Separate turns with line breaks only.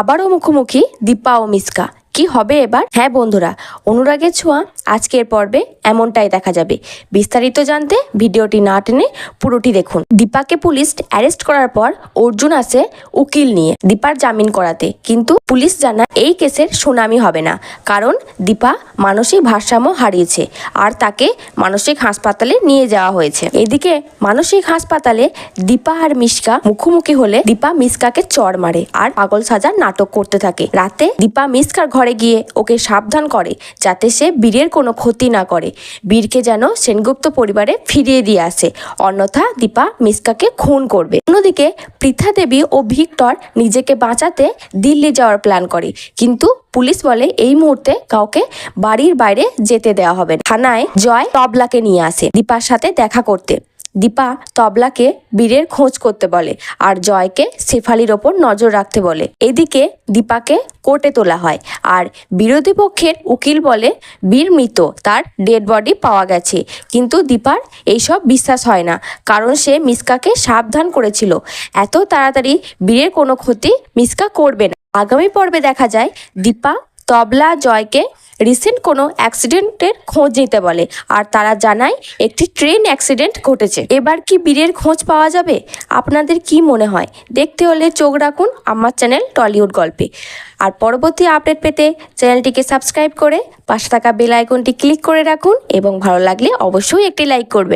আবারও মুখোমুখি দীপা ও মিসকা। কি হবে এবার? হ্যাঁ বন্ধুরা, অনুরাগের ছোঁয়া আজকের পর্বে এমনটাই দেখা যাবে। বিস্তারিত জানতে ভিডিওটি না টেনে পুরোটি দেখুন। দীপাকে পুলিশ অ্যারেস্ট করার পর অর্জুন আসে উকিল নিয়ে দীপার জামিন করাতে। কিন্তু পুলিশ জানা এই কেসের সুনামি হবে না। কারণ দীপা মানসিক ভারসাম্য হারিয়েছে আর তাকে মানসিক হাসপাতালে নিয়ে যাওয়া হয়েছে। এদিকে মানসিক হাসপাতালে দীপা আর মিশকা মুখোমুখি হলে দীপা মিসকাকে চড় মারে আর পাগল সাজার নাটক করতে থাকে। রাতে দীপা মিসকার ঘরে গিয়ে ওকে সাবধান করে যাতে সে বীরের কোনো ক্ষতি না করে। বীরকে যেন সেনগুপ্ত পরিবারে ফিরিয়ে দিয়ে আসে। অন্যথা দীপা মিসকাকে খুন করবে। অন্যদিকে পৃথা দেবী ও ভিক্টর নিজেকে বাঁচাতে দিল্লি যাওয়ার প্ল্যান করে। কিন্তু পুলিশ বলে এই মুহূর্তে কাউকে বাড়ির বাইরে যেতে দেওয়া হবে থানায় জয় তবলাকে নিয়ে আসে দীপার সাথে দেখা করতে। দীপা তবলাকে বীরের খোঁজ করতে বলে আর জয়কে শেফালির ওপর নজর রাখতে বলে। এদিকে দীপাকে কোর্টে তোলা হয় আর বিরোধী পক্ষের উকিল বলে, বীর মৃত, তার ডেড বডি পাওয়া গেছে। কিন্তু দীপার এইসব বিশ্বাস হয় না, কারণ সে মিসকাকে সাবধান করেছিল। এত তাড়াতাড়ি বীরের কোনো ক্ষতি মিসকা করবে না। আগামী পর্বে দেখা যায় দীপা, তবলা, জয়কে রিসেন্ট কোনো অ্যাক্সিডেন্টের খোঁজ নিতে বলে আর তারা জানায় একটি ট্রেন অ্যাক্সিডেন্ট ঘটেছে। এবার কি বীরের খোঁজ পাওয়া যাবে? আপনাদের কি মনে হয়? দেখতে হলে চোখ রাখুন আমার চ্যানেল টলিউড গল্পে। আর পরবর্তী আপডেট পেতে চ্যানেলটিকে সাবস্ক্রাইব করে পাশে থাকা বেল আইকনটি ক্লিক করে রাখুন এবং ভালো লাগলে অবশ্যই একটি লাইক করবেন।